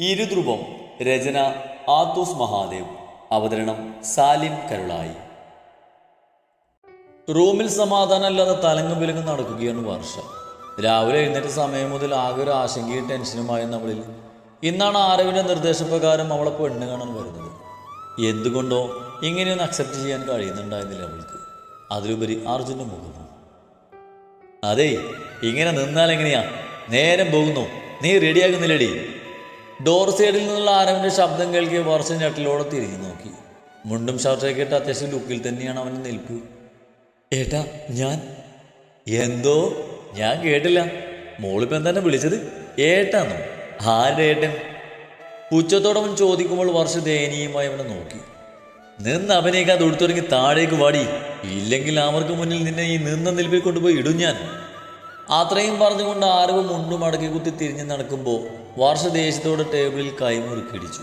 ഇരുധ്രുവം രചന ആത്തൂസ് മഹാദേവ്. അവതരണം സാലിം കരുളായി. റൂമിൽ സമാധാനമല്ലാതെ തലങ്ങും വിലങ്ങും നടക്കുകയാണ് വർഷ. രാവിലെ എഴുന്നേറ്റ സമയം മുതൽ ആകെ ഒരു ആശങ്കയും ടെൻഷനുമായ നമ്മളിൽ ഇന്നാണ് ആരവിന്റെ നിർദ്ദേശപ്രകാരം അവളെ പെണ്ണ് കാണാൻ വരുന്നത്. എന്തുകൊണ്ടോ ഇങ്ങനെയൊന്നും അക്സെപ്റ്റ് ചെയ്യാൻ കഴിയുന്നുണ്ടായിരുന്നില്ല അവൾക്ക്. അതിലുപരി അർജുന്റെ മുഖവും അതെ ഇങ്ങനെ നിന്നാൽ എങ്ങനെയാ? നേരം പോകുന്നു. നീ റെഡിയാകുന്നില്ലടി ഡോർ സൈഡിൽ നിന്നുള്ള ആരവിന്റെ ശബ്ദം കേൾക്കി വർഷ ഞെട്ടലോടെ തിരിഞ്ഞു നോക്കി. മുണ്ടും ഷർട്ടൊക്കെ ഇട്ട് അത്യാവശ്യം ലുക്കിൽ തന്നെയാണ് അവൻ നിൽപ്പ്. ഏട്ടാ ഞാൻ? എന്തോ? ഞാൻ കേട്ടില്ല. മോളിപ്പം എന്താണ് വിളിച്ചത്? ഏട്ടാന്നോ? ആരുടെ ഏട്ടൻ? പുച്ഛത്തോടെ അവൻ ചോദിക്കുമ്പോൾ വർഷ ദയനീയമായി അവനെ നോക്കി. നിന്ന് അവനേക്കാ തൊടുത്തുടങ്ങി താഴേക്ക് വാടി. ഇല്ലെങ്കിൽ അവർക്ക് മുന്നിൽ നിന്നെ ഈ നിന്ന നിൽപ്പിൽ കൊണ്ടുപോയി ഇടും ഞാൻ. അത്രയും പറഞ്ഞുകൊണ്ട് ആരവ് മുണ്ടും അടക്കി കുത്തി തിരിഞ്ഞു നടക്കുമ്പോൾ വർഷ ദേശത്തോടെ ടേബിളിൽ കൈമുറുക്കിടിച്ചു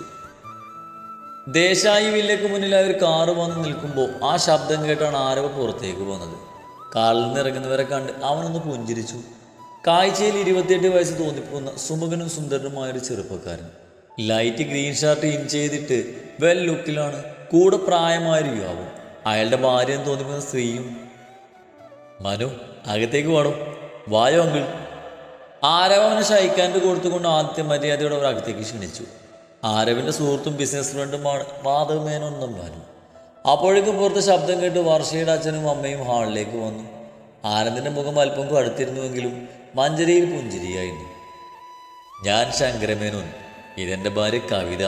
ദേശായി വില്ലയ്ക്ക് മുന്നിൽ അവർ കാറ് വന്ന് നിൽക്കുമ്പോൾ ആ ശബ്ദം കേട്ടാണ് ആരവ് പുറത്തേക്ക് പോകുന്നത് കാറിൽ നിന്ന് ഇറങ്ങുന്നവരെ കണ്ട് അവനൊന്ന് പുഞ്ചിരിച്ചു. കാഴ്ചയിൽ ഇരുപത്തിയെട്ട് വയസ്സ് തോന്നിപ്പോകുന്ന സുമുഖനും സുന്ദരനുമായൊരു ചെറുപ്പക്കാരൻ. ലൈറ്റ് ഗ്രീൻ ഷർട്ട് ഇൻ ചെയ്തിട്ട് വെൽ ലുക്കിലാണ് കൂടെ പ്രായമായൊരു യുവാവും. അയാളുടെ ഭാര്യ എന്ന് തോന്നിപ്പോകുന്ന സ്ത്രീയും മനു അകത്തേക്ക് പാടും വായോ അങ്കിൾ ആരവന് ഷൈക്കാന്റെ കൊടുത്തുകൊണ്ട് ആദ്യത്തെ മര്യാദയോടെ അവർ അകത്തേക്ക് ക്ഷണിച്ചു. ആരവിന്റെ സുഹൃത്തും ബിസിനസ് ഫ്രണ്ടുമാണ് മാധവ് മേനോൻ അപ്പോഴേക്കും പുറത്ത് ശബ്ദം കേട്ട് വർഷയുടെ അച്ഛനും അമ്മയും ഹാളിലേക്ക് വന്നു. ആനന്ദിന്റെ മുഖം അല്പം കടുത്തിരുന്നുവെങ്കിലും മഞ്ചരിയിൽ പുഞ്ചിരിയായിരുന്നു. ഞാൻ ശങ്കരമേനോൻ. ഇതെന്റെ ഭാര്യ കവിത.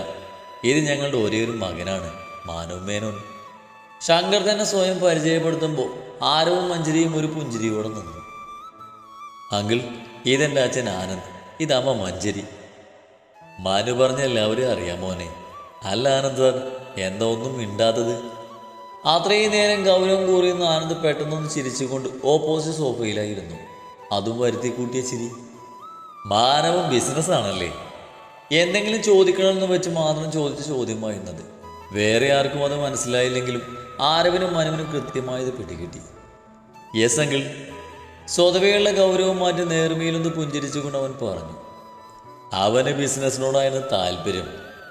ഇത് ഞങ്ങളുടെ ഒരേ ഒരു മകനാണ് മാനവ് മേനോൻ ശങ്കർ തന്നെ സ്വയം പരിചയപ്പെടുത്തുമ്പോൾ ആരവും മഞ്ചരിയും ഒരു പുഞ്ചിരിയോടെ നിന്നു. അങ്കിൾ ഇതെന്റെ അച്ഛൻ ആനന്ദ്. ഇതമ്മ മഞ്ചരി മാനു പറഞ്ഞ എല്ലാവരും അറിയാം മോനെ. അല്ല ആനന്ദ് സാർ എന്താ ഒന്നും മിണ്ടാത്തത്? അത്രയും നേരം ഗൗരവം കൂറിയുന്ന ആനന്ദ് പെട്ടെന്നൊന്ന് ചിരിച്ചുകൊണ്ട് ഓപ്പോസിറ്റ് സോഫയിലായിരുന്നു അതും വരുത്തി കൂട്ടിയ ചിരി. മാനവും ബിസിനസ് ആണല്ലേ? എന്തെങ്കിലും ചോദിക്കണമെന്ന് വെച്ച് മാത്രം ചോദിച്ച ചോദ്യമായിരുന്നത്. വേറെ ആർക്കും അത് മനസ്സിലായില്ലെങ്കിലും ആരവനും മനുവിനും കൃത്യമായത് പിടികിട്ടി. യെസ് അങ്കിൾ സ്വതവേയുള്ള ഗൗരവം മാറ്റി നേർമയിലൊന്ന് പുഞ്ചിരിച്ചുകൊണ്ട് അവൻ പറഞ്ഞു അവന് ബിസിനസ്സിനോടായിരുന്നു താല്പര്യം.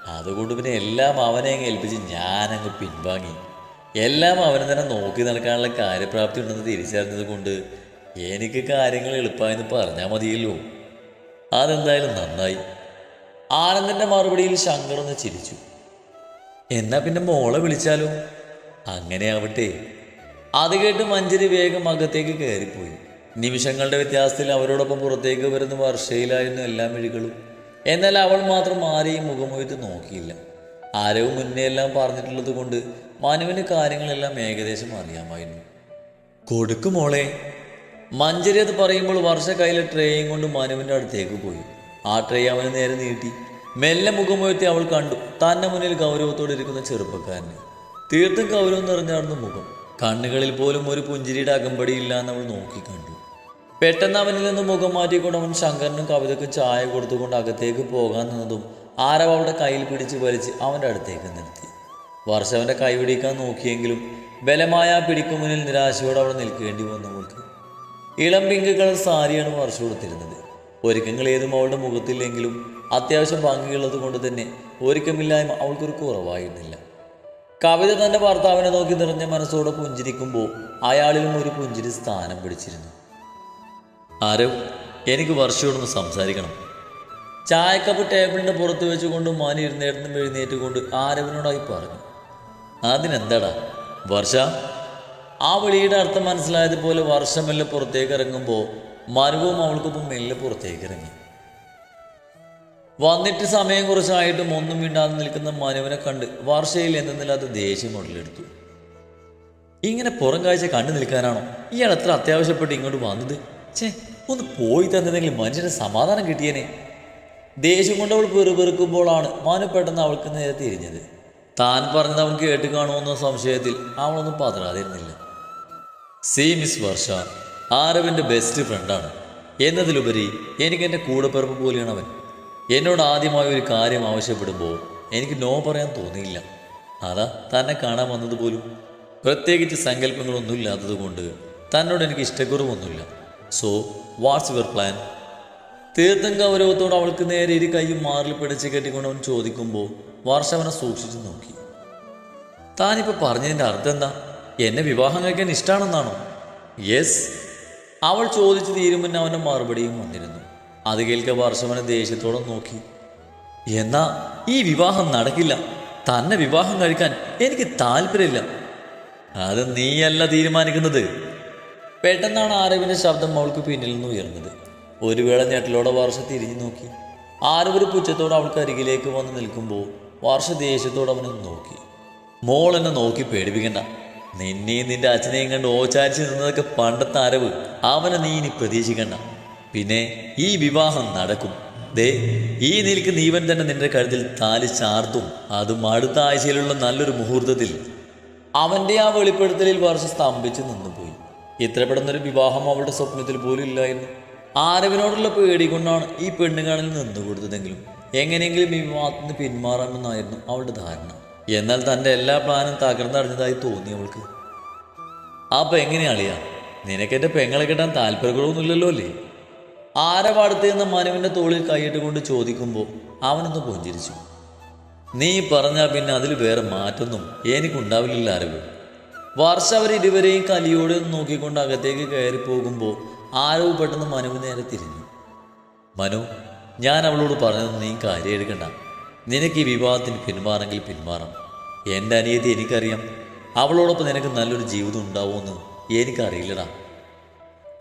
അതുകൊണ്ട് പിന്നെ എല്ലാം അവനെ അങ്ങ് ഏൽപ്പിച്ച് ഞാനങ്ങ് പിൻവാങ്ങി. എല്ലാം അവന് തന്നെ നോക്കി നടക്കാനുള്ള കാര്യപ്രാപ്തി ഉണ്ടെന്ന് തിരിച്ചറിഞ്ഞത് കൊണ്ട് എനിക്ക് കാര്യങ്ങൾ എളുപ്പമായെന്ന് പറഞ്ഞാൽ മതിയല്ലോ. അതെന്തായാലും നന്നായി. ആനന്ദന്റെ മറുപടിയിൽ ശങ്കർ ഒന്ന് ചിരിച്ചു. എന്നാ പിന്നെ മോളെ വിളിച്ചാലോ? അങ്ങനെ ആവട്ടെ അത് കേട്ട് മഞ്ചരി വേഗം അകത്തേക്ക് കയറിപ്പോയി. നിമിഷങ്ങളുടെ വ്യത്യാസത്തിൽ അവരോടൊപ്പം പുറത്തേക്ക് വരുന്ന വർഷയിലായിരുന്നു എല്ലാ മിഴികളും. എന്നാൽ അവൾ മാത്രം ആരെയും മുഖമൊയ്ത്ത് നോക്കിയില്ല. ആരവും മുന്നേ എല്ലാം പറഞ്ഞിട്ടുള്ളത് കൊണ്ട് മനുവിന് കാര്യങ്ങളെല്ലാം ഏകദേശം അറിയാമായിരുന്നു. കൊടുക്കുമോളെ മഞ്ചരി അത് പറയുമ്പോൾ വർഷ കയ്യിലെ ട്രേയും കൊണ്ട് മനുവിന്റെ അടുത്തേക്ക് പോയി. ആ ട്രേ അവന് നേരെ നീട്ടി. മെല്ലെ മുഖമുയർത്തി അവൾ കണ്ടു. തന്നെ മുന്നിൽ ഗൗരവത്തോടെ ഇരിക്കുന്ന ചെറുപ്പക്കാരനെ. തീർത്തും ഗൗരവം നിറഞ്ഞാടുന്ന മുഖം. കണ്ണുകളിൽ പോലും ഒരു പുഞ്ചിരിയുടെ അകമ്പടിയില്ല എന്ന് അവൾ നോക്കി കണ്ടു. പെട്ടെന്ന് അവനിൽ നിന്ന് മുഖം മാറ്റിക്കൊണ്ട് അവൻ ശങ്കറിനും കവിതയ്ക്കും ചായ കൊടുത്തുകൊണ്ട് അകത്തേക്ക് പോകാൻ നിന്നതും ആരവ് അവളുടെ കയ്യിൽ പിടിച്ച് വലിച്ച് അവന്റെ അടുത്തേക്ക് നിർത്തി. വർഷവന്റെ കൈ പിടിക്കാൻ നോക്കിയെങ്കിലും ബലമായ പിടിക്കു മുന്നിൽ നിരാശയോടെ അവിടെ നിൽക്കേണ്ടി വന്നു അവൾക്ക് ഇളം പിങ്ക് കളർ സാരിയാണ് വർഷം കൊടുത്തിരുന്നത് ഒരുക്കങ്ങൾ ഏതും അവളുടെ മുഖത്തില്ലെങ്കിലും അത്യാവശ്യം ഭംഗിയുള്ളത് കൊണ്ട് തന്നെ ഒരുക്കമില്ലായ്മ അവൾക്കൊരു കുറവായിരുന്നില്ല. കവിത തന്റെ ഭർത്താവിനെ നോക്കി നിറഞ്ഞ മനസ്സോടെ പുഞ്ചിരിക്കുമ്പോൾ അയാളിലും ഒരു പുഞ്ചിരി സ്ഥാനം പിടിച്ചിരുന്നു. ആരവ് എനിക്ക് വർഷയോടൊന്ന് സംസാരിക്കണം. ചായക്കപ്പ് ടേബിളിന്റെ പുറത്ത് വെച്ചുകൊണ്ട് മാനി ഇരുന്നേടുന്നും എഴുന്നേറ്റുകൊണ്ട് ആരവിനോടായി പറഞ്ഞു. അതിനെന്താടാ വർഷ? ആ വിളിയുടെ അർത്ഥം മനസ്സിലായതുപോലെ വർഷം മെല്ലെ പുറത്തേക്ക് ഇറങ്ങുമ്പോൾ മരുവും അവൾക്കൊപ്പം മെല്ലെ പുറത്തേക്ക് ഇറങ്ങി. വന്നിട്ട് സമയം കുറച്ചായിട്ടും ഒന്നും മിണ്ടാതെ നിൽക്കുന്ന മനുവിനെ കണ്ട് വർഷയിൽ എന്തെന്നില്ലാത്ത ദേഷ്യം ഉടലെടുത്തു ഇങ്ങനെ പുറം കാഴ്ച കണ്ടു നിൽക്കാനാണോ? ഇയാൾ എത്ര അത്യാവശ്യപ്പെട്ട് ഇങ്ങോട്ട് വന്നത്? ഛേ ഒന്ന് പോയി തന്നിരുന്നെങ്കിൽ മനുഷ്യന് സമാധാനം കിട്ടിയേനെ. ദേഷ്യം കൊണ്ട് അവൾ പെറുപെറുക്കുമ്പോഴാണ് മനു പെട്ടെന്ന് അവൾക്ക് നേരെ തിരിഞ്ഞത്. താൻ പറഞ്ഞത് അവൻ കേട്ട് കാണുമെന്ന സംശയത്തിൽ അവളൊന്നും പതറാതിരുന്നില്ല. സി മിസ് വർഷ ആരവിന്റെ ബെസ്റ്റ് ഫ്രണ്ടാണ്. എന്നതിലുപരി എനിക്ക് എന്റെ കൂടെപ്പിറപ്പ് പോലെയാണ് അവൻ. എന്നോട് ആദ്യമായി ഒരു കാര്യം ആവശ്യപ്പെടുമ്പോൾ എനിക്ക് നോ പറയാൻ തോന്നിയില്ല. അതാ തന്നെ കാണാൻ വന്നതുപോലും പ്രത്യേകിച്ച് സങ്കല്പങ്ങളൊന്നും ഇല്ലാത്തത് കൊണ്ട് തന്നോട് എനിക്ക് ഇഷ്ടക്കുറവൊന്നുമില്ല. സോ വാട്ട്സ് യുവർ പ്ലാൻ തീർത്തും ഗൗരവത്തോട് അവൾക്ക് നേരെ ഇരു കൈയും മാറിൽ പിടിച്ച് കെട്ടിക്കൊണ്ട് അവൻ ചോദിക്കുമ്പോൾ വർഷ അവനെ സൂക്ഷിച്ചു നോക്കി. താനിപ്പോൾ പറഞ്ഞതിന്റെ അർത്ഥം എന്താ? എന്നെ വിവാഹം കഴിക്കാൻ ഇഷ്ടമാണെന്നാണോ യെസ് അവൾ ചോദിച്ചു തീരുമുന്നേ അവന്റെ മറുപടിയും വന്നിരുന്നു. അത് കേൾക്ക വർഷവനെ ദേഷ്യത്തോടെ നോക്കി. എന്നാ ഈ വിവാഹം നടക്കില്ല. തന്നെ വിവാഹം കഴിക്കാൻ എനിക്ക് താല്പര്യമില്ല. അത് നീയല്ല തീരുമാനിക്കുന്നത്. പെട്ടെന്നാണ് ആരവിന്റെ ശബ്ദം അവൾക്ക് പിന്നിൽ നിന്ന് ഉയർന്നത്. ഒരു വേള ഞെട്ടലോടെ വാർഷ തിരിഞ്ഞു നോക്കി. ആരവർ പുച്ഛത്തോടെ അവൾക്ക് അരികിലേക്ക് വന്ന് നിൽക്കുമ്പോൾ വാർഷ ദേഷ്യത്തോടെ അവനെ നോക്കി. മോൾ എന്നെ നോക്കി പേടിപ്പിക്കണ്ട. നിന്നെയും നിന്റെ അച്ഛനെയും കണ്ട് ഓച്ചാരിച്ച് നിന്നതൊക്കെ പണ്ടത്തെ അറിവ് അവനെ നീ ഇനി പ്രതീക്ഷിക്കണ്ട. പിന്നെ ഈ വിവാഹം നടക്കും. ദേ ഈ നിൽക്കുന്ന ഈവൻ തന്നെ നിന്റെ കഴുത്തിൽ താലി ചാർത്തും. അതും അടുത്ത ആഴ്ചയിലുള്ള നല്ലൊരു മുഹൂർത്തത്തിൽ. അവന്റെ ആ വെളിപ്പെടുത്തലിൽ വർഷം സ്തംഭിച്ച് നിന്നുപോയി. ഇത്ര പെടുന്നൊരു വിവാഹം അവളുടെ സ്വപ്നത്തിൽ പോലും ഇല്ലായിരുന്നു ആരവിനോടുള്ള പേടി കൊണ്ടാണ് ഈ പെണ്ണുകാണിൽ നിന്ന് കൊടുത്തതെങ്കിലും എങ്ങനെയെങ്കിലും ഈ വിവാഹത്തിൽ നിന്ന് പിന്മാറാമെന്നായിരുന്നു അവളുടെ ധാരണ. എന്നാൽ തന്റെ എല്ലാ പ്ലാനും തകർന്നടഞ്ഞതായി തോന്നി അവൾക്ക്. അപ്പൊ എങ്ങനെയാളിയാ നിനക്കെന്റെ പെങ്ങളെ കിട്ടാൻ താല്പര്യക്കുറവൊന്നുമില്ലല്ലോ അല്ലേ? ആരവാടുത്ത് നിന്ന് മനുവിന്റെ തോളിൽ കൈയിട്ട് കൊണ്ട് ചോദിക്കുമ്പോൾ അവനൊന്ന് പുഞ്ചിരിച്ചു. നീ പറഞ്ഞാൽ പിന്നെ അതിൽ വേറെ മാറ്റൊന്നും എനിക്കുണ്ടാവില്ല അറിവ് വർഷ അവർ ഇരുവരെയും കലിയോട് നോക്കിക്കൊണ്ട് അകത്തേക്ക് കയറി പോകുമ്പോൾ ആരോ പെട്ടെന്ന് മനുവിന് നേരെ തിരിഞ്ഞു. മനു ഞാൻ അവളോട് പറഞ്ഞത് നീ കാര്യം എടുക്കണ്ട. നിനക്ക് ഈ വിവാഹത്തിന് പിന്മാറെങ്കിൽ പിന്മാറാം എന്റെ അനിയത്തി എനിക്കറിയാം. അവളോടൊപ്പം നിനക്ക് നല്ലൊരു ജീവിതം ഉണ്ടാവുമെന്ന് എനിക്കറിയില്ലടാ.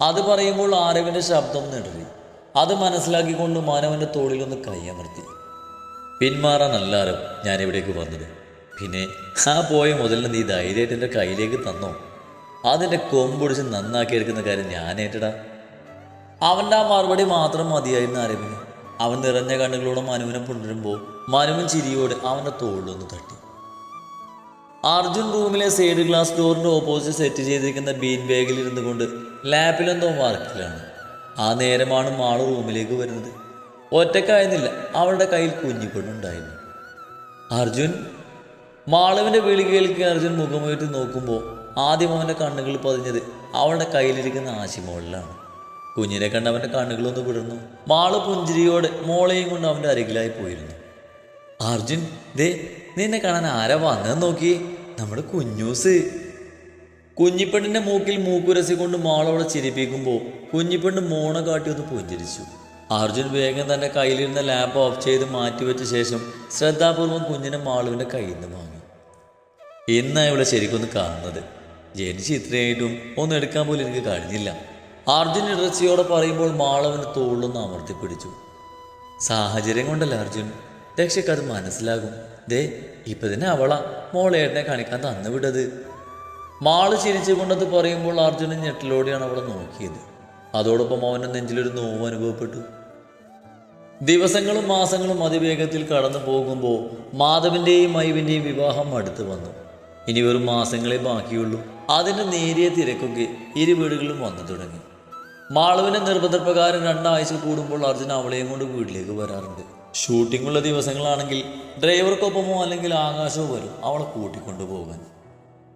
അത് പറയുമ്പോൾ ആരവിന്റെ ശബ്ദം നെടറി. അത് മനസ്സിലാക്കിക്കൊണ്ട് മാനവന്റെ തോളിലൊന്ന് കൈയമർത്തി ഞാൻ ഇവിടേക്ക് വന്നത്. പിന്നെ ആ പോയ മുതലിന് നീ ധൈര്യമായിട്ട് എന്റെ കയ്യിലേക്ക് തന്നോ? അതിന്റെ കൊമ്പൊടിച്ച് നന്നാക്കി എടുക്കുന്ന കാര്യം ഞാനേറ്റടാ അവന്റെ ആ മറുപടി മാത്രം മതിയായിരുന്നു അരവിന്. അവൻ നിറഞ്ഞ കണ്ണുകളോടെ മനുവിനെ പുണരുമ്പോൾ മനുവൻ ചിരിയോടെ അവന്റെ തോളിലൊന്ന് തട്ടി. അർജുൻ റൂമിലെ സൈഡ് ഗ്ലാസ് ഡോറിന്റെ ഓപ്പോസിറ്റ് സെറ്റ് ചെയ്തിരിക്കുന്ന ബീൻ ബാഗിൽ ഇരുന്നു കൊണ്ട് ലാപ്പിലെന്തോ വർക്കിലാണ്. ആ നേരമാണ് മാൾ റൂമിലേക്ക് വരുന്നത്. ഒറ്റക്കായിരുന്നില്ല അവളുടെ കയ്യിൽ കുഞ്ഞിക്കൊണ്ടുണ്ടായിരുന്നു അർജുൻ മാളവിന്റെ വിളി കേൾക്കി അർജുൻ മുഖമുയർത്തി നോക്കുമ്പോൾ ആദ്യം അവന്റെ കണ്ണുകൾ പതിഞ്ഞത് അവളുടെ കയ്യിലിരിക്കുന്ന ആശിമോളിലാണ്. കുഞ്ഞിനെ കണ്ട് അവന്റെ കണ്ണുകളൊന്ന് വിടുന്നു മാൾ പുഞ്ചിരിയോടെ മോളെയും കൊണ്ട് അവന്റെ അരികിലായി പോയിരുന്നു. അർജുൻ ദേ നിന്നെ കാണാൻ ആരാ വന്നതെന്ന് നോക്കി. നമ്മുടെ കുഞ്ഞൂസ്. കുഞ്ഞിപ്പെണ്ണിന്റെ മൂക്കിൽ മൂക്കുരസി കൊണ്ട് മാളോടെ ചിരിപ്പിക്കുമ്പോൾ കുഞ്ഞിപ്പെണ്ണ് മോണ കാട്ടി ഒന്ന് പുഞ്ചിരിച്ചു. അർജുൻ വേഗം തന്റെ കയ്യിലിരുന്ന ലാപ്പ് ഓഫ് ചെയ്ത് മാറ്റിവെച്ച ശേഷം ശ്രദ്ധാപൂർവം കുഞ്ഞിനെ മാളുവിന്റെ കയ്യിൽ നിന്ന് വാങ്ങി. ഇന്നാ ഇവിടെ ശരിക്കൊന്ന് കാണുന്നത്. ജനിച്ച് ഇത്രയായിട്ടും ഒന്നും എടുക്കാൻ പോലും എനിക്ക് കഴിഞ്ഞില്ല. അർജുൻ ഇടർച്ചയോടെ പറയുമ്പോൾ മാളവന് തോളൊന്ന് അമർത്തിപ്പിടിച്ചു. സാഹചര്യം കൊണ്ടല്ല അർജുൻ? രക്ഷക്കത് മനസ്സിലാകും. ദേ ഇപ്പൊ തന്നെ അവളാ മോളേട്ടനെ കാണിക്കാൻ തന്നു വിടത് മാൾ ചിരിച്ചുകൊണ്ടത് പറയുമ്പോൾ അർജുനൻ ഞെട്ടിലോടെയാണ് അവളെ നോക്കിയത്. അതോടൊപ്പം അവന്റെ നെഞ്ചിലൊരു നോവ് അനുഭവപ്പെട്ടു. ദിവസങ്ങളും മാസങ്ങളും അതിവേഗത്തിൽ കടന്നു പോകുമ്പോൾ മാധവന്റെയും മൈവിന്റെയും വിവാഹം അടുത്ത് വന്നു. ഇനി വെറും മാസങ്ങളെ ബാക്കിയുള്ളൂ. അതിന്റെ നേരിയ തിരക്കൊക്കെ ഇരു വീടുകളിലും വന്നു തുടങ്ങി. മാളവിന്റെ നിർബന്ധപ്രകാരം രണ്ടാഴ്ച കൂടുമ്പോൾ അർജുൻ അവളെയും കൊണ്ട് വീട്ടിലേക്ക് വരാറുണ്ട്. ഷൂട്ടിങ്ങുള്ള ദിവസങ്ങളാണെങ്കിൽ ഡ്രൈവർക്കൊപ്പമോ അല്ലെങ്കിൽ ആകാശമോ വരും. അവളെ കൂട്ടിക്കൊണ്ടു പോകാൻ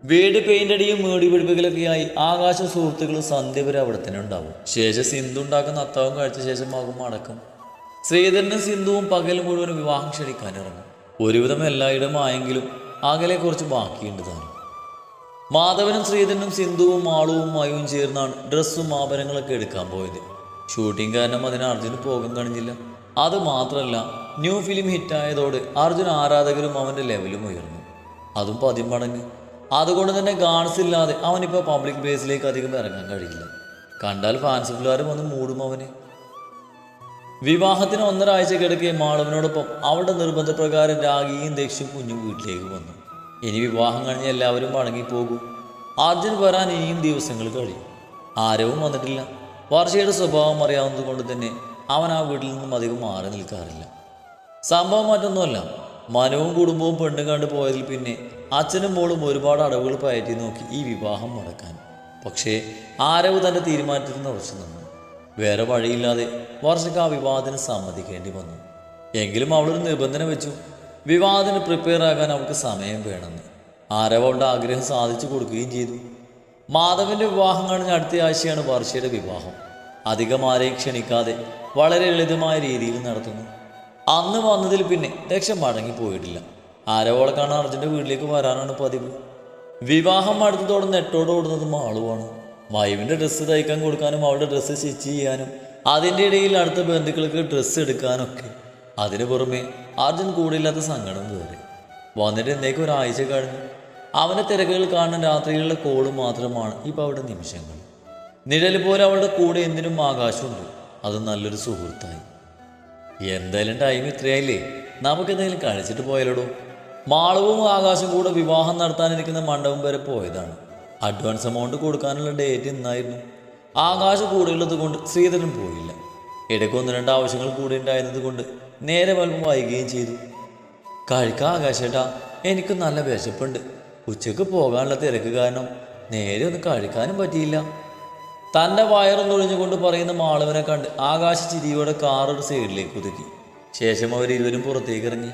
വീട് പെയിന്റ് അടിയും മേടി പിടിപ്പിക്കലൊക്കെയായി ആകാശ സുഹൃത്തുക്കളും സന്ധ്യ വരെ അവിടെ തന്നെ ഉണ്ടാവും. ശേഷം സിന്ധു ഉണ്ടാക്കുന്ന അത്താവും കഴിച്ച ശേഷം മകും അടക്കം ശ്രീധരനും സിന്ധുവും പകൽ മുഴുവൻ വിവാഹം ക്ഷണിക്കാൻ ഇറങ്ങും. ഒരുവിധം എല്ലായിടം ആയെങ്കിലും അകലെ കുറച്ച് ബാക്കിയുണ്ട് താനും മാധവനും ശ്രീധരനും സിന്ധുവും മാളുവും മയവും ചേർന്നാണ് ഡ്രസ്സും ആഭരണങ്ങളൊക്കെ എടുക്കാൻ പോയത്. ഷൂട്ടിംഗ് കാരണം അതിന് അർജുന് പോകാൻ കഴിഞ്ഞില്ല. അത് മാത്രമല്ല ന്യൂ ഫിലിം ഹിറ്റായതോടെ അർജുൻ ആരാധകരും അവന്റെ ലെവലും ഉയർന്നു. അതും പതിമടങ്ങ്. അതുകൊണ്ട് തന്നെ ഗാൺസ് ഇല്ലാതെ അവനിപ്പോൾ പബ്ലിക് പ്ലേസിലേക്ക് അധികം ഇറങ്ങാൻ കഴിയില്ല. കണ്ടാൽ ഫാൻസ് പിള്ളേർ വന്ന് മൂടും അവനെ. വിവാഹത്തിന് ഒന്നരാഴ്ച കിടക്കെ മാളവിനോടൊപ്പം അവളുടെ നിർബന്ധപ്രകാരം രാഗിയും ദക്ഷും കുഞ്ഞും വീട്ടിലേക്ക് വന്നു. ഇനി വിവാഹം കഴിഞ്ഞ് എല്ലാവരും മടങ്ങിപ്പോകും അർജുൻ വരാൻ ഇനിയും ദിവസങ്ങൾ കഴിയും. ആരവും വന്നിട്ടില്ല. വർഷയുടെ സ്വഭാവം അറിയാവുന്നത് കൊണ്ട് തന്നെ അവൻ ആ വീട്ടിൽ നിന്നും അധികം മാറി നിൽക്കാറില്ല. സംഭവം മറ്റൊന്നുമല്ല. മനുവും കുടുംബവും പെണ്ണും കണ്ടു പോയതിൽ പിന്നെ അച്ഛനും മോളും ഒരുപാട് അടവുകൾ പയറ്റി നോക്കി ഈ വിവാഹം മുടക്കാൻ പക്ഷേ ആരവ് തന്റെ തീരുമാനത്തിൽ ഉറച്ചു നിന്നു. വേറെ വഴിയില്ലാതെ വർഷക്ക് ആ വിവാഹത്തിന് സമ്മതിക്കേണ്ടി വന്നു. എങ്കിലും അവളൊരു നിബന്ധന വെച്ചു. വിവാഹത്തിന് പ്രിപ്പയർ ആകാൻ അവൾക്ക് സമയം വേണമെന്ന്. ആരവ് അവളുടെ ആഗ്രഹം സാധിച്ചു കൊടുക്കുകയും ചെയ്തു. മാധവന്റെ വിവാഹം കഴിഞ്ഞ അടുത്ത ആഴ്ചയാണ് വർഷയുടെ വിവാഹം. അധികം ആരെയും ക്ഷണിക്കാതെ വളരെ ലളിതമായ രീതിയിൽ നടത്തുന്നു. അന്ന് വന്നതിൽ പിന്നെ രക്ഷ മടങ്ങി പോയിട്ടില്ല ആരവളെ കാണാൻ അർജുന്റെ വീട്ടിലേക്ക് വരാനാണ് പതിവ്. വിവാഹം അടുത്തതോടെ നെട്ടോട് ഓടുന്നത് മാളുവാണ് വൈവിന്റെ ഡ്രസ്സ് തയ്ക്കാൻ കൊടുക്കാനും അവളുടെ ഡ്രസ്സ് സ്റ്റിച്ച് ചെയ്യാനും അതിന്റെ ഇടയിൽ അടുത്ത ബന്ധുക്കൾക്ക് ഡ്രസ്സ് എടുക്കാനൊക്കെ. അതിനു പുറമെ അർജുൻ കൂടെയില്ലാത്ത സങ്കടം വേറെ വന്നിട്ട് എന്തേക്കും ഒരാഴ്ച കഴിഞ്ഞു അവന്റെ തിരക്കുകൾ കാണുന്ന രാത്രികളിലെ കോൾ മാത്രമാണ് ഇപ്പോൾ അവിടെ നിമിഷങ്ങൾ. നിഴൽ പോലെ അവളുടെ കൂടെ എന്തിനും ആകാശമുണ്ട്. അത് നല്ലൊരു സുഹൃത്തായി. എന്തായാലും ടൈം ഇത്രയായില്ലേ? നമുക്കെന്തെങ്കിലും കഴിച്ചിട്ട് പോയാലോടോ? മാളവും ആകാശം കൂടെ വിവാഹം നടത്താനിരിക്കുന്ന മണ്ഡപം വരെ പോയതാണ്. അഡ്വാൻസ് എമൗണ്ട് കൊടുക്കാനുള്ള ഡേറ്റ് ഇന്നായിരുന്നു. ആകാശം കൂടെയുള്ളത് കൊണ്ട് ശ്രീധരൻ പോയില്ല. ഇടയ്ക്ക് ഒന്ന് രണ്ട് ആവശ്യങ്ങൾ കൂടെ ഉണ്ടായിരുന്നത് കൊണ്ട് നേരെ വല്പം വൈകുകയും ചെയ്തു. കഴിക്കാം ആകാശേട്ടാ എനിക്ക് നല്ല വിശപ്പുണ്ട്. ഉച്ചയ്ക്ക് പോകാനുള്ള തിരക്ക് കാരണം നേരെ ഒന്ന് കഴിക്കാനും പറ്റിയില്ല. തന്റെ വയറും തൊഴിഞ്ഞുകൊണ്ട് പറയുന്ന മാളവനെ കണ്ട് ആകാശ ചിരിയോടെ കാറൊരു സൈഡിലേക്ക് ഒതുക്കി. ശേഷം അവർ ഇരുവരും പുറത്തേക്ക് ഇറങ്ങി.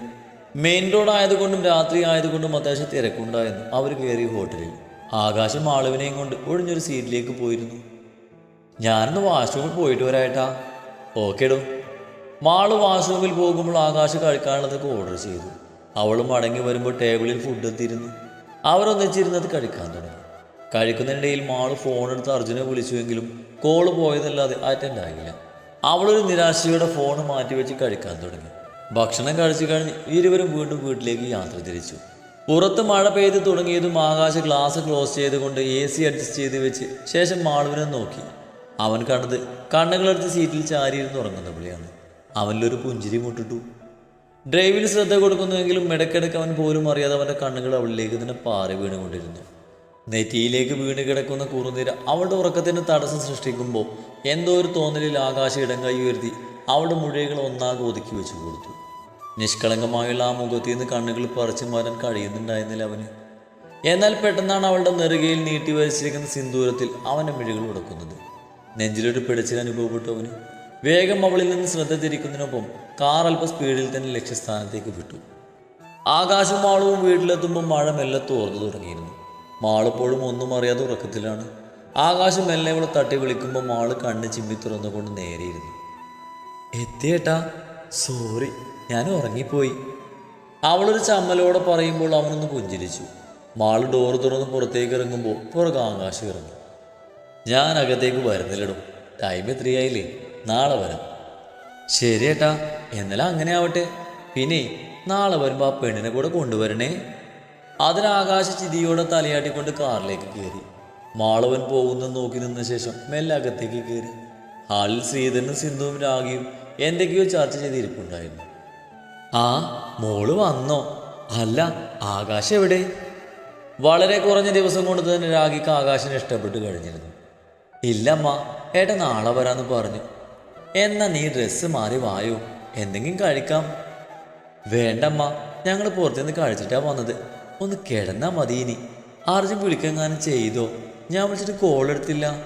മെയിൻ റോഡ് ആയതുകൊണ്ടും രാത്രി ആയതുകൊണ്ടും അത്യാവശ്യം തിരക്കുണ്ടായിരുന്നു. അവർ കയറി ഹോട്ടലിൽ. ആകാശം ആളുവിനെയും കൊണ്ട് ഒഴിഞ്ഞൊരു സീറ്റിലേക്ക് പോയിരുന്നു. ഞാനൊന്ന് വാഷ്റൂമിൽ പോയിട്ട് വരായിട്ടാ ഓക്കേടോ. മാൾ വാഷ്റൂമിൽ പോകുമ്പോൾ ആകാശ് കഴിക്കാനുള്ളതൊക്കെ ഓർഡർ ചെയ്തു. അവൾ മടങ്ങി വരുമ്പോൾ ടേബിളിൽ ഫുഡ് എത്തിയിരുന്നു. അവരൊന്നിച്ചിരുന്നത് കഴിക്കാൻ തുടങ്ങി. കഴിക്കുന്നതിനിടയിൽ മാൾ ഫോൺ എടുത്ത് അർജുനെ വിളിച്ചുവെങ്കിലും കോൾ പോയതല്ലാതെ അറ്റൻഡ് ആയില്ല. അവളൊരു നിരാശയോടെ ഫോൺ മാറ്റിവെച്ച് കഴിക്കാൻ തുടങ്ങി. ഭക്ഷണം കഴിച്ചു കഴിഞ്ഞ് ഇരുവരും വീണ്ടും വീട്ടിലേക്ക് യാത്ര തിരിച്ചു. പുറത്ത് മഴ പെയ്ത് തുടങ്ങിയതും ആകാശ ഗ്ലാസ് ക്ലോസ് ചെയ്തുകൊണ്ട് എ സി അഡ്ജസ്റ്റ് ചെയ്ത് വെച്ച് ശേഷം മാളുവിനെ നോക്കി. അവൻ കണ്ടത് കണ്ണുകളെടുത്ത് സീറ്റിൽ ചാരിയിരുന്ന് ഉറങ്ങുന്ന പുള്ളിയാണ്. അവനിലൊരു പുഞ്ചിരി മുട്ടിട്ടു. ഡ്രൈവിൽ ശ്രദ്ധ കൊടുക്കുന്നുവെങ്കിലും ഇടയ്ക്കിടയ്ക്ക് അവൻ പോലും അറിയാതെ അവന്റെ കണ്ണുകൾ അവളിലേക്ക് തന്നെ പാറി വീണുകൊണ്ടിരുന്നു. നെറ്റിയിലേക്ക് വീണ് കിടക്കുന്ന കുറുനിര അവളുടെ ഉറക്കത്തിന് തടസ്സം സൃഷ്ടിക്കുമ്പോൾ എന്തോ ഒരു തോന്നലിൽ ആകാശ ഇടം കൈ ഉയർത്തി അവളുടെ മുഴകൾ ഒന്നാകെ ഒതുക്കി വെച്ചു കൊടുത്തു. നിഷ്കളങ്കമായുള്ള ആ മുഖത്തു നിന്ന് കണ്ണുകൾ പറിച്ചു മാറാൻ കഴിയുന്നുണ്ടായിരുന്നില്ല അവന്. എന്നാൽ പെട്ടെന്നാണ് അവളുടെ നെറുകയിൽ നീട്ടി വരച്ചിരിക്കുന്ന സിന്ദൂരത്തിൽ അവന്റെ മിഴികൾ ഉടക്കുന്നത്. നെഞ്ചിലൊരു പിടച്ചിൽ അനുഭവപ്പെട്ടു അവന്. വേഗം അവളിൽ നിന്ന് ശ്രദ്ധ തിരിക്കുന്നതിനൊപ്പം കാർ അല്പ സ്പീഡിൽ തന്നെ ലക്ഷ്യസ്ഥാനത്തേക്ക് വിട്ടു. ആകാശവും മാളവും വീട്ടിലെത്തുമ്പോൾ മഴ മെല്ലെ തോർന്നു തുടങ്ങിയിരുന്നു. മാളിപ്പോഴും ഒന്നും അറിയാതെ ഉറക്കത്തിലാണ്. ആകാശം മെല്ലെ അവളെ തട്ടി വിളിക്കുമ്പോൾ മാൾ കണ്ണ് ചിമ്മി തുറന്നുകൊണ്ട് നേരെയിരുന്നു. എത്തിയേട്ടാ. സോറി ഞാൻ ഉറങ്ങിപ്പോയി. അവളൊരു ചമ്മലോടെ പറയുമ്പോൾ അവനൊന്ന് പുഞ്ചിരിച്ചു. മാൾ ഡോർ തുറന്ന് പുറത്തേക്ക് ഇറങ്ങുമ്പോൾ പുറകെ ആകാശം ഇറങ്ങി. ഞാൻ അകത്തേക്ക് വരുന്നില്ലടും. ടൈം എത്രയായില്ലേ? നാളെ വരാം. ശരി ഏട്ടാ എന്നാലും അങ്ങനെ ആവട്ടെ. പിന്നെ നാളെ വരുമ്പോൾ ആ പെണ്ണിനെ കൂടെ കൊണ്ടുവരണേ. അതിന് ആകാശ ചിരിയോടെ തലയാട്ടിക്കൊണ്ട് കാറിലേക്ക് കയറി. മാളവൻ പോകുന്ന നോക്കി നിന്ന ശേഷം മെല്ലെ അകത്തേക്ക് കയറി. ഹാളിൽ ശ്രീധരനും സിന്ധുവും രാഗിയും എന്തൊക്കെയോ ചർച്ച ചെയ്തിരിപ്പുണ്ടായിരുന്നു. ആ മോൾ വന്നോ? അല്ല ആകാശം എവിടെ? വളരെ കുറഞ്ഞ ദിവസം കൊണ്ട് തന്നെ രാഗിക്ക് ആകാശിനെ ഇഷ്ടപ്പെട്ട് കഴിഞ്ഞിരുന്നു. ഇല്ലമ്മ ഏട്ടൻ നാളെ വരാന്ന് പറഞ്ഞു. എന്നാ നീ ഡ്രസ്സ് മാറി വായോ? എന്തെങ്കിലും കഴിക്കാം? വേണ്ടമ്മ ഞങ്ങൾ പുറത്തുനിന്ന് കഴിച്ചിട്ടാ വന്നത്. ഒന്ന് കിടന്നാ മതി ഇനി. അർജുൻ വിളിക്കെങ്ങാനും ചെയ്തോ? ഞാൻ വിളിച്ചിട്ട് കോൾ എടുത്തില്ല.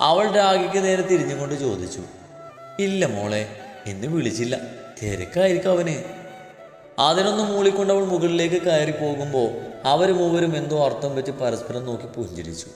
അവൾ രാഗിക്ക് നേരെ തിരിഞ്ഞുകൊണ്ട് ചോദിച്ചു. ഇല്ല മോളെ എന്ന് വിളിച്ചില്ല. തിരക്കായിരിക്കും അവന്. അതിനൊന്ന് മൂളിക്കൊണ്ട് അവൾ മുകളിലേക്ക് കയറി പോകുമ്പോൾ അവർ മൂവരും എന്തോ അർത്ഥം വെച്ച് പരസ്പരം നോക്കി പുഞ്ചിരിച്ചു.